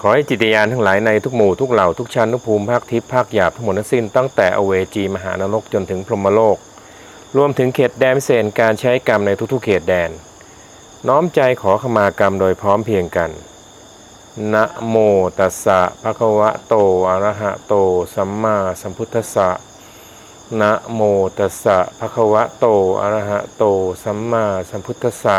ขอให้จิตยานทั้งหลายในทุกหมู่ทุกเหล่าทุกชั้นทุกภูมิภาคทิพย์ภาคหยาบทั้งหมดทั้งสิ้นตั้งแต่อเวจีมหานรกจนถึงพรหมโลก รวมถึงเขตแดนพิเศษการใช้กรรมในทุกๆเขตแดน น้อมใจขอขมากรรมโดยพร้อมเพียงกันนะโมตัสสะภะคะวะโตอะระหะโตสัมมาสัมพุทธัสสะนะโมตัสสะภะคะวะโตอะระหะโตสัมมาสัมพุทธัสสะ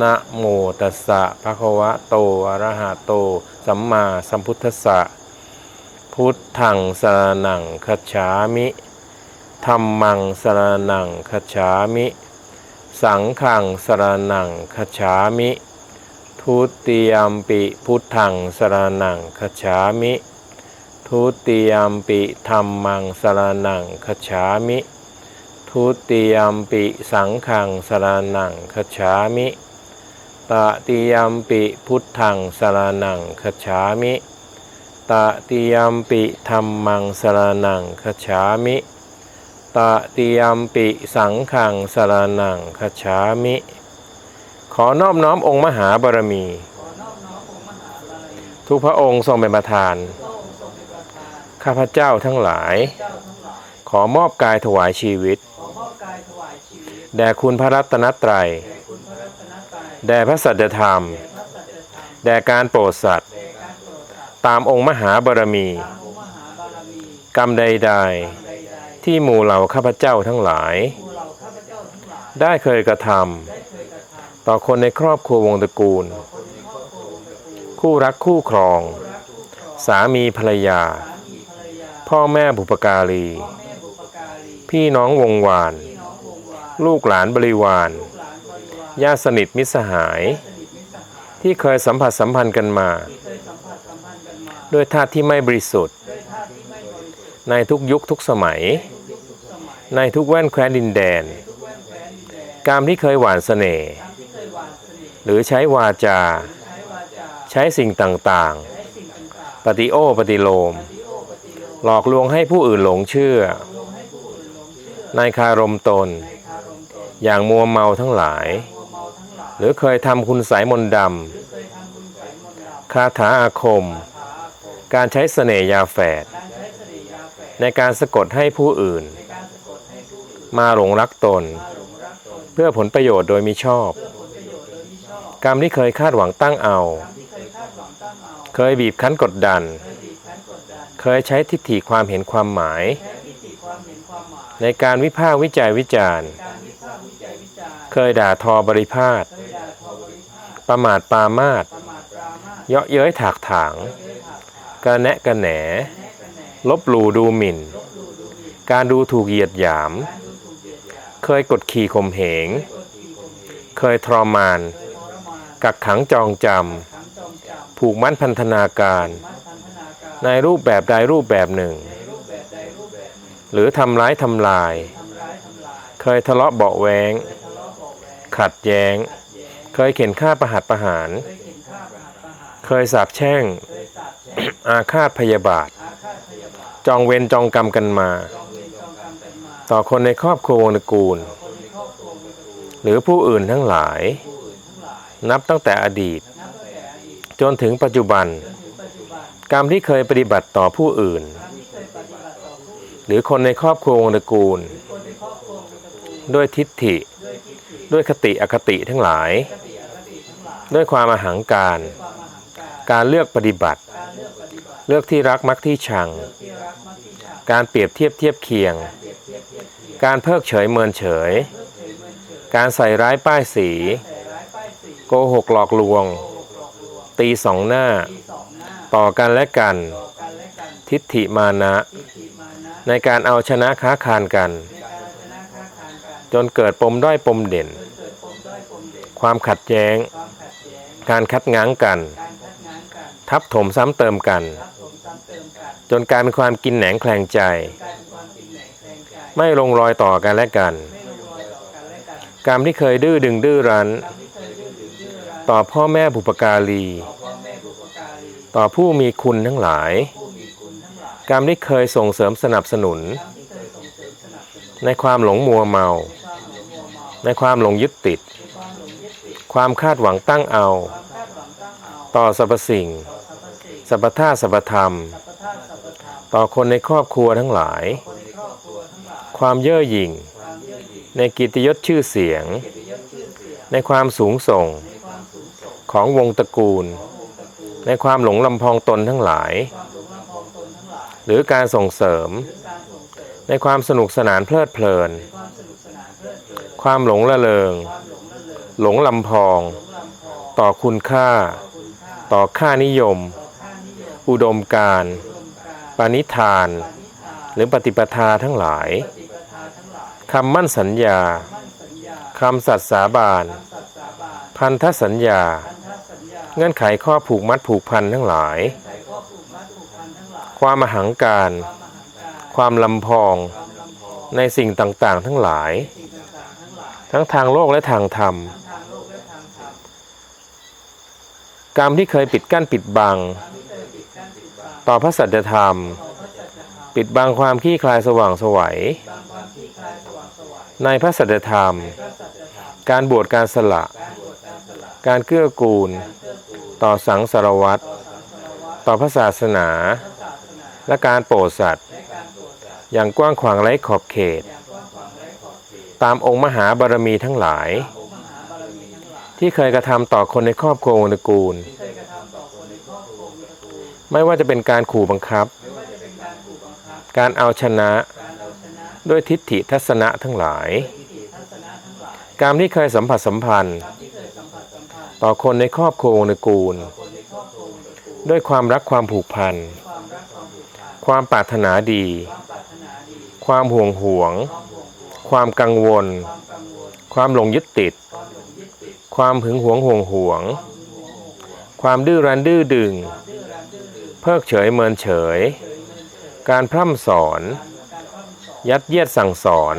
นะโมตัสสะภะคะวะโตอะระหะโต สัมมาสัมพุทธัสสะ พุทธังสรนังคัจฉามิธัมมังสรนังคัจฉามิ สังฆังสรนังคัจฉามิ ทุติยมปิพุทธังสรนังคัจฉามิ ทุติยมปิธัมมังสรนังคัจฉามิ ทุติยมปิสังฆังสรนังคัจฉามิ ตติยมปิพุทธังสารนังคัจฉามิตติยมปิธัมมังสารนังคัจฉามิตติยมปิสังฆังสารนังคัจฉามิ ขอนอบน้อมองค์มหาบารมี ทุกพระองค์ทรงเป็นประธาน ข้าพเจ้าทั้งหลาย ขอมอบกายถวายชีวิต แด่คุณพระรัตนตรัย แด่พระสัจธรรม แด่การโปรดสัตว์ ตามองค์มหาบารมี กรรมใดๆ ที่หมู่เหล่าข้าพเจ้าทั้งหลาย ได้เคยกระทำต่อคนในครอบครัววงศ์ตระกูล คู่รักคู่ครอง สามีภรรยา พ่อแม่บุปการี พี่น้องวงวาน ลูกหลานบริวาร ญาติสนิทมิตรสหาย ที่เคยสัมผัสสัมพันธ์กันมา ด้วยธาตุที่ไม่บริสุทธิ์ ในทุกยุคทุกสมัย ในทุกแว่นแคว้นดินแดนกรรมที่เคยหวานเสน่ห์หรือใช้วาจา ใช้สิ่งต่างๆ ปฏิโอปฏิโลม หลอกลวงให้ผู้อื่นหลงเชื่อ ในคารมตน อย่างมัวเมาทั้งหลาย หรือเคยทำคุณสายมนต์ดำคาถาอาคม การใช้เสน่หยาแฝด ในการสะกดให้ผู้อื่น มาหลงรักตน เพื่อผลประโยชน์โดยมิชอบ กรรมที่เคยคาดหวังตั้งเอา เคยบีบคั้นกดดัน เคยใช้ทิฏฐิความเห็นความหมาย ในการวิพากษ์วิจัยวิจารณ์ เคยด่าทอบริพาท ประมาทปามาทเยาะเย้ยถากถางกระแนะกระแหน ลบหลู่ดูหมิ่น การดูถูกเหยียดหยาม เคยกดขี่ข่มเหง เคยทรมาน กักขังจองจำ ผูกมัดพันธนาการ ในรูปแบบใดรูปแบบหนึ่ง หรือทำร้ายทำลาย เคยทะเลาะเบาะแวง ขัดแย้ง เคยเข็นฆ่าประหัตประหาร เคยสาบแช่ง อาฆาตพยาบาท จองเวรจองกรรมกันมา ต่อคนในครอบครัววงศ์ตระกูล หรือผู้อื่นทั้งหลาย นับตั้งแต่อดีต จนถึงปัจจุบัน กรรมที่เคยปฏิบัติต่อผู้อื่น หรือคนในครอบครัววงศ์ตระกูล ด้วยทิฏฐิด้วยคติอคติทั้งหลาย ด้วยความอาหังการ การเลือกปฏิบัติ เลือกที่รักมักที่ชัง การเปรียบเทียบเทียบเคียง การเพิกเฉยเมินเฉย การใส่ร้ายป้ายสี โกหกหลอกลวง ตีสองหน้า ต่อกันและกัน ทิฏฐิมานะ ในการเอาชนะค้าคานกัน จนเกิดปมด้อยปมเด่น ความขัดแย้ง การคัดง้างกัน ทับถมซ้ำเติมกัน จนกลายเป็นความกินแหนงแคลงใจ ไม่ลงรอยต่อกันและกัน กรรมที่เคยดื้อดึงดื้อรั้น ต่อพ่อแม่บุปการี ต่อผู้มีคุณทั้งหลาย กรรมที่เคยส่งเสริมสนับสนุน ในความหลงมัวเมา ในความหลงยึดติด ความคาดหวังตั้งเอา ต่อสรรพสิ่งสัพพทาสัพพธรรม ต่อคนในครอบครัวทั้งหลาย ความเย่อหยิ่ง ในกิตติยศชื่อเสียง ในความสูงส่ง ของวงตระกูล ในความหลงลำพองตนทั้งหลาย หรือการส่งเสริม ในความสนุกสนานเพลิดเพลิน ความหลงละเลง หลงลำพอง ต่อคุณค่า ต่อค่านิยม อุดมการปณิธาน หรือปฏิปทาทั้งหลายคำมั่นสัญญาคำสัตย์สาบาน พันธสัญญา เงื่อนไขข้อผูกมัดผูกพันทั้งหลาย ความมหังการ ความลำพอง ในสิ่งต่างๆ ทั้งหลาย ทั้งทางโลกและทางธรรม กรรมที่เคยปิดกั้นปิดบัง ต่อพระสัจธรรม ปิดบังความขี้คลายสว่างสวัย ในพระสัจธรรม การบวชการสละ การเกื้อกูล ต่อสังสารวัตรต่อพระศาสนา และการโปรดสัตว์อย่างกว้างขวางไร้ขอบเขต ตามองค์มหาบารมีทั้งหลาย ที่เคยกระทำต่อคนในครอบครัววงตระกูล ไม่ว่าจะเป็นการขู่บังคับ การเอาชนะ ด้วยทิฏฐิทัศนะทั้งหลายการที่เคยสัมผัสสัมพันธ์ ต่อคนในครอบครัววงตระกูล ด้วยความรักความผูกพัน ความปรารถนาดี ความห่วงห่วง ความกังวล ความหลงยึดติด ความหึงหวงห่วงหวง ความดื้อรั้นดื้อดึง เพิกเฉยเมินเฉย การพร่ำสอน ยัดเยียดสั่งสอน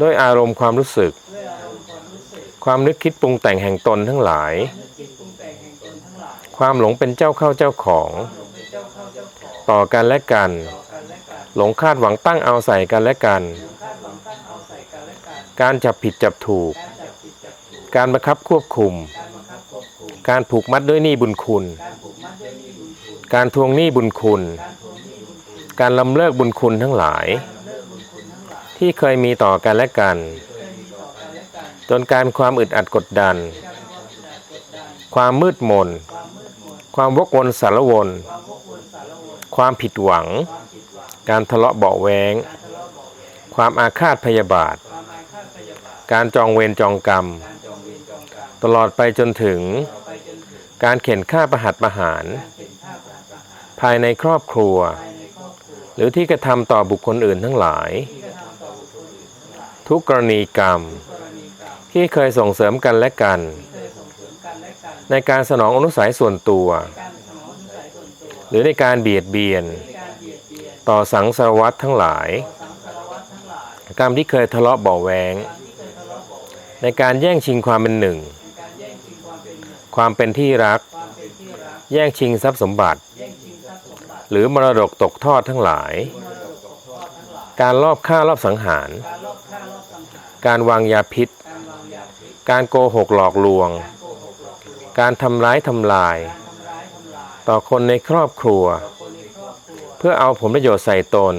ด้วยอารมณ์ความรู้สึก ความนึกคิดปรุงแต่งแห่งตนทั้งหลาย ความหลงเป็นเจ้าเข้าเจ้าของ ต่อกันและกัน หลงคาดหวังตั้งเอาใส่กันและกัน การจับผิดจับถูกก การบังคับควบคุม การผูกมัดด้วยหนี้บุญคุณ การทวงหนี้บุญคุณ การลำเลิกบุญคุณทั้งหลาย ที่เคยมีต่อกันและกัน จนการความอึดอัดกดดัน ความมืดมน ความวกวนสารวน ความผิดหวัง การทะเลาะเบาแวง ความอาฆาตพยาบาท การจองเวรจองกรรม ตลอดไปจนถึง การเข็นฆ่าประหัตประหาร ภายในครอบครัว หรือที่กระทำต่อบุคคลอื่นทั้งหลาย ทุกกรณีกรรม ที่เคยส่งเสริมกันและกัน ในการสนองอนุสัยส่วนตัว หรือในการเบียดเบียน ต่อสังสารวัตรทั้งหลาย กรรมที่เคยทะเลาะเบาะแวงในการแย่งชิงความเป็นหนึ่ง ความเป็นที่รัก แย่งชิงทรัพย์สมบัติ หรือมรดกตกทอดทั้งหลาย การลอบฆ่ารอบสังหาร การวางยาพิษ การโกหกหลอกลวง การทำร้ายทำลาย ต่อคนในครอบครัว เพื่อเอาผลประโยชน์ใส่ตน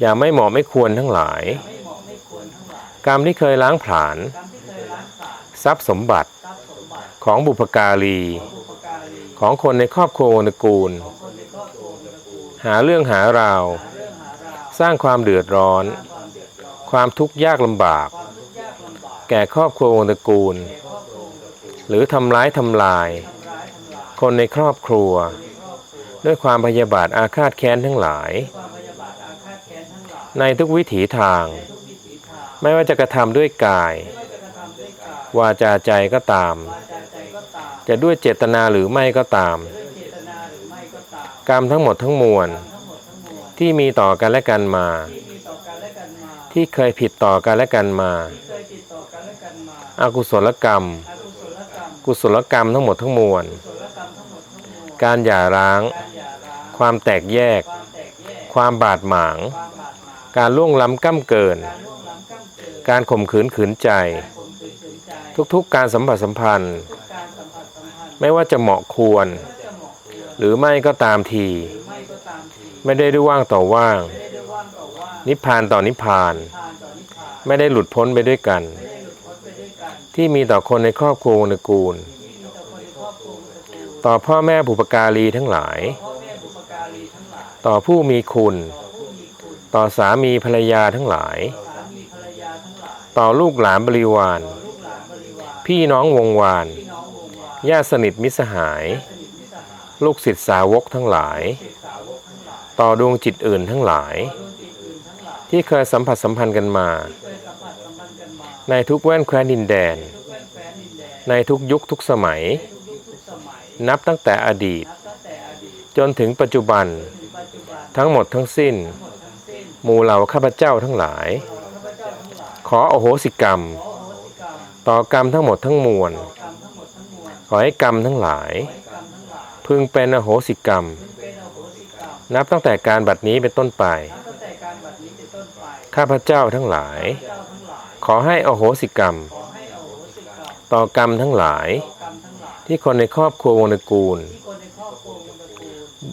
อย่าไม่เหมาะไม่ควรทั้งหลาย กรรมที่เคยล้างผลาญทรัพย์สมบัติ ของบุพการี ของคนในครอบครัววงตระกูล หาเรื่องหาราว สร้างความเดือดร้อน ความทุกข์ยากลำบาก แก่ครอบครัววงตระกูล หรือทำร้ายทำลาย คนในครอบครัว ด้วยความพยาบาทอาฆาตแค้นทั้งหลาย ในทุกวิถีทาง ไม่ว่าจะกระทำด้วยกาย วาจาใจก็ตาม จะด้วยเจตนาหรือไม่ก็ตาม กรรมทั้งหมดทั้งมวล ที่มีต่อกันและกันมา ที่เคยผิดต่อกันและกันมาอากุศลกรรม กุศลกรรมทั้งหมดทั้งมวล การหย่าร้าง ความแตกแยก ความบาดหมาง การล่วงล้ำก้ำเกิน การข่มขืนขืนใจ ทุกๆการสัมผัสสัมพันธ์ ไม่ว่าจะเหมาะควร หรือไม่ก็ตามที ไม่ได้ด้วยว่างต่อว่าง นิพพานต่อนิพพาน ไม่ได้หลุดพ้นไปด้วยกัน ที่มีต่อคนในครอบครัววงกูลต่อคนในกูล ต่อพ่อแม่บุปการีทั้งหลายพ่อแม่บุปการีทั้งหลาย ต่อผู้มีคุณ ต่อสามีภรรยาทั้งหลายสามีภรรยาทั้งหลายต่อลูกหลานบริวาร พี่น้องวงวาน ญาติสนิทมิสหาย ลูกศิษย์สาวกทั้งหลาย ต่อดวงจิตอื่นทั้งหลาย ที่เคยสัมผัสสัมพันธ์กันมา ในทุกแว่นแคว้นดินแดนทุกแว่นแคว้นดินแดนในทุกยุคทุกสมัย นับตั้งแต่อดีต จนถึงปัจจุบัน ทั้งหมดทั้งสิ้น หมู่เหล่าข้าพเจ้าทั้งหลาย ขอโหสิกรรมขออโหสิกรรม ต่อกรรมทั้งหมดทั้งมวล ขอให้กรรมทั้งหลาย พึงเป็นอโหสิกรรมนอโหสิกรรมนับตั้งแต่การบัดนี้เป็นต้นไปนับตั้งแต่การบัดนี้เป็นต้นไป ข้าพเจ้าทั้งหลาย ขอให้อโหสิกรรม ต่อกรรมทั้งหลาย ที่คนในครอบครัววงตระกูลที่คนในกูล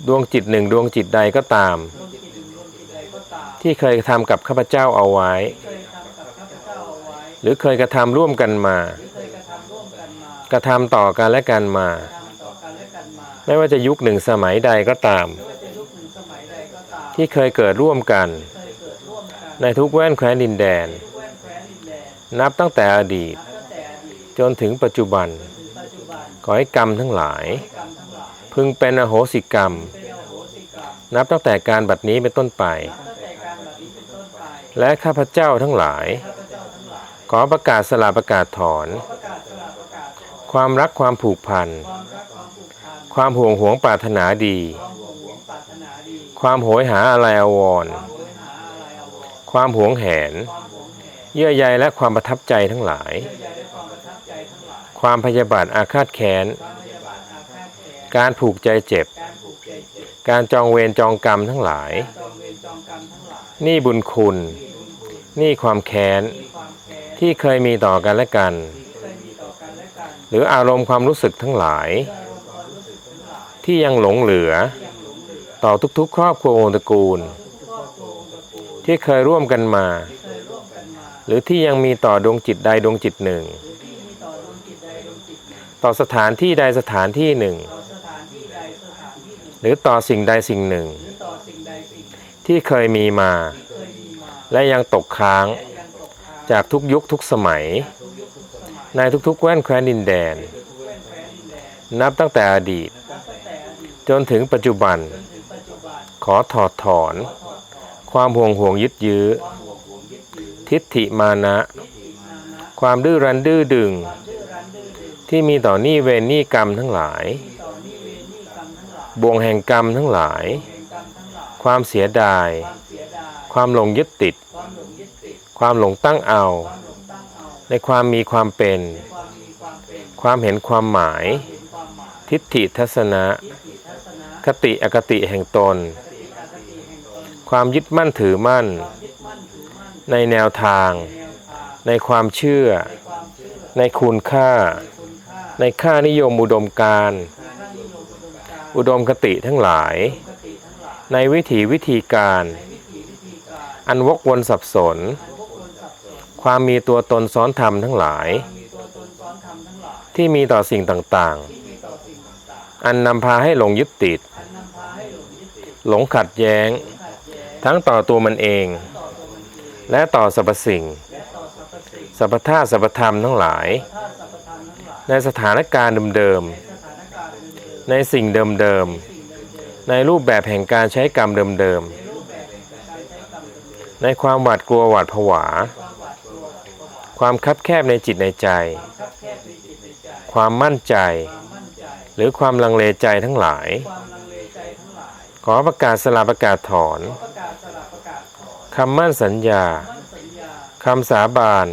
ดวงจิตหนึ่งดวงจิตใดก็ตามรวมจิตหนึ่งรวมจิตใดก็ตาม ที่เคยทำกับข้าพเจ้าเอาไว้ หรือเคยกระทำร่วมกันมาหรือเคยกระทำร่วมกันมา กระทำต่อกันและกันมาต่อกันและกันมา ไม่ว่าจะยุคหนึ่งสมัยใดก็ตาม ที่เคยเกิดร่วมกันในทุกแว่นแคว้นดินแดนทุกแว่นแคว้นดินแดน นับตั้งแต่อดีต จนถึงปัจจุบัน ขอให้กรรมทั้งหลาย พึงเป็นอโหสิกรรม นับตั้งแต่การบัดนี้เป็นต้นไปนับตั้งแต่การบัดนี้เป็นต้นไปและข้าพเจ้าทั้งหลายข้าพเจ้าทั้งหลาย ขอประกาศสลาประกาศถอน ความรักความผูกพัน ความห่วงหวงปรารถนาดี ความห่วงปรารถนาดีความโหยหาอะไรอวรความหยหาอะไรอาวงแหนความหวงแหน เยื่อใยและความประทับใจทั้งหลายความพยาบาทอาฆาตแค้นความพยาบาทอาฆาตแค้น การผูกใจเจ็บ การจองเวรจองกรรมทั้งหลาย นี่บุญคุณ นี่ความแค้น ที่เคยมีต่อกันและกัน หรืออารมณ์ความรู้สึกทั้งหลาย ที่ยังหลงเหลือ ต่อทุกๆ ครอบครัววงตระกูลครองตระกูล ที่เคยร่วมกันมา หรือที่ยังมีต่อดวงจิตใดดวงจิตหนึ่ง ต่อสถานที่ใดสถานที่หนึ่ง หรือต่อสิ่งใดสิ่งหนึ่ง ที่เคยมีมา และยังตกค้างและยังตกค้าง จากทุกยุคทุกสมัย ในทุกๆแว่นแคว้นดินแดนทุกแว่นแคว้นดินแดน นับตั้งแต่อดีต จนถึงปัจจุบัน ขอถอดถอน ความห่วงห่วงยึดยื้อ ทิฏฐิมานะ ความดื้อรั้นดื้อดึง ที่มีต่อหนี้เวรหนี้กรรมทั้งหลายที่ต่อหนี้เวรหนี้กรรมทั้งหลายบ่วงแห่งกรรมทั้งหลาย ความเสียดาย ความเสียดายความหลงยึดติด ความหลงตั้งเอา ในความมีความเป็น ความเห็นความหมาย ทิฏฐิทัศนะ คติอคติแห่งตน ความยึดมั่นถือมั่น ในแนวทาง ในความเชื่อ ในคุณค่า ในค่านิยมอุดมการอุดมคติทั้งหลาย ในวิถีวิธีการในวิถีวิธีการอันวกวนสับสน ความมีตัวตนซ้อนธรรมทั้งหลายทั้งหลายที่มีต่อสิ่งต่างต่างๆ อันนำพาให้หลงยึดติด หลงขัดแย้ง ทั้งต่อตัวมันเอง และต่อสรรพสิ่งสรรพธาตุสรรพธรรมทั้งหลาย ในสถานการณ์เดิมเดิมๆในสิ่งเดิมเดิมในรูปแบบแห่งการใช้กรรมเดิมๆในรูปแบบแห่งการใช้กรรมเดิมๆในความหวาดกลัวหวาดผวา ความคับแคบในจิตในใจ ความมั่นใจ หรือความลังเลใจทั้งหลาย ขอประกาศสลาประกาศถอนคำมั่นสัญญาคำสาบาน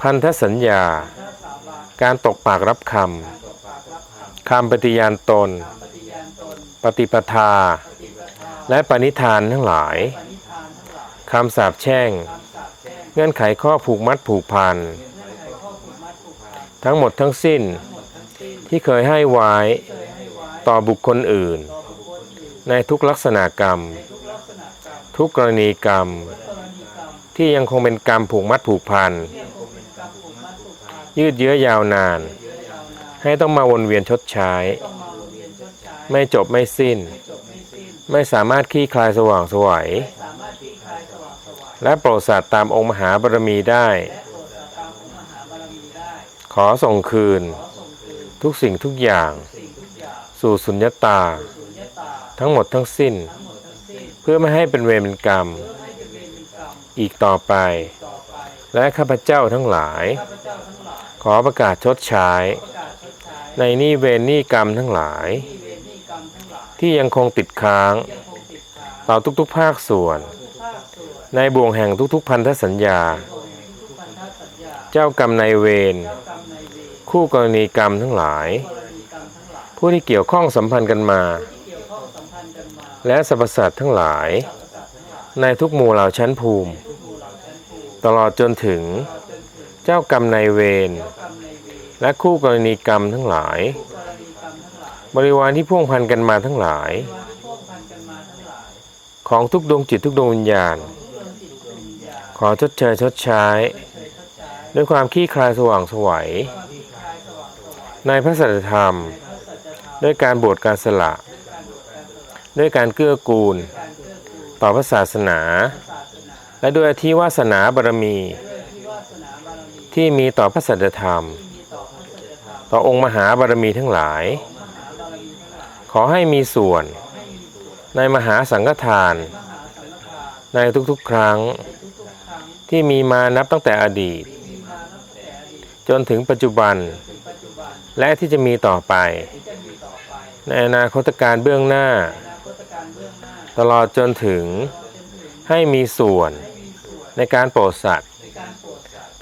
พันธสัญญา การตกปากรับคำคำปฏิญาณตน ปฏิปทา และปณิธานทั้งหลายปณิธานทั้งหลายคำสาปแช่งคำสาปแช่ง เงื่อนไขข้อผูกมัดผูกพันทั้งหมดทั้งสิ้นที่เคยให้ไว้ต่อบุคคลอื่น ในทุกลักษณะกรรม ทุกกรณีกรรม ที่ยังคงเป็นกรรมผูกมัดผูกพันยืดเยื้อยาวนาน ให้ต้องมาวนเวียนชดใช้ ไม่จบไม่สิ้น ไม่สามารถคลี่คลายสว่างสวัย และโปรดสัตว์ตามองค์มหาบารมีได้ ขอส่งคืน ทุกสิ่งทุกอย่าง สู่สุญญตา ทั้งหมดทั้งสิ้น เพื่อไม่ให้เป็นเวรเป็นกรรม อีกต่อไป และข้าพเจ้าทั้งหลาย ขอประกาศชดใช้ ในนี้เวรนี่กรรมทั้งหลาย ที่ยังคงติดค้าง ต่อทุกๆภาคส่วนทุกภาคส่วน ในบ่วงแห่งทุกๆพันธสัญญาโดยทุกพันธสัญญาเจ้ากรรมนายเวรเจ้ากรรมนเวร คู่กรณีกรรมทั้งหลาย ผู้ที่เกี่ยวข้องสัมพันธ์กันมา และสรรพสัตว์ทั้งหลาย ในทุกหมู่เหล่าชั้นภูมิ ตลอดจนถึง เจ้ากรรมนายเวรเจ้ากรรมนเวรและคู่กรณีกรรมทั้งหลาย บริวารที่พ่วงพันกันมาทั้งหลายของทุกดวงจิตทุกดวงวิญญาณ ขอชดเชยชดใช้ ด้วยความขี้คลายสว่างสวัย ในพระสัจธรรมพระสัจธรรมด้วยการบวชการสละด้วยการบวชการสละ ด้วยการเกื้อกูล ต่อพระศาสนา และด้วยอธิวาสนาบารมีด้วยที่วาสนาบารมี ที่มีต่อพระสัจธรรมต่อพระสัจธรรม ต่อองค์มหาบารมีทั้งหลาย ขอให้มีส่วน ในมหาสังฆทาน ในทุกๆ ครั้ง ที่มีมานับตั้งแต่อดีต จนถึงปัจจุบัน และที่จะมีต่อไป ในอนาคตการเบื้องหน้า ตลอดจนถึงให้มีส่วนในการโปรดสัตว์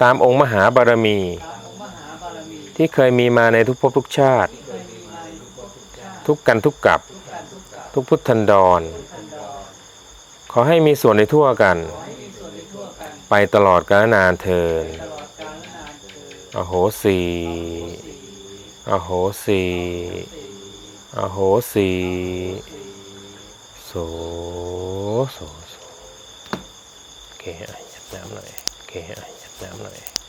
ตามองค์มหาบารมี ที่เคยมีมาในทุกภพทุกชาติ ทุกภพทุกชาติทุกกันทุกกับทุกการทุกกับ ทุกพุทธันดรทุกทันดร ขอให้มีส่วนในทั่วกัน ไปตลอดกาลนานเทินอโหสีอโหสีอโหสีโสโสโสโอเคอะหยัดน้ำหน่อยโอเคอะหยัดน้ำหน่อย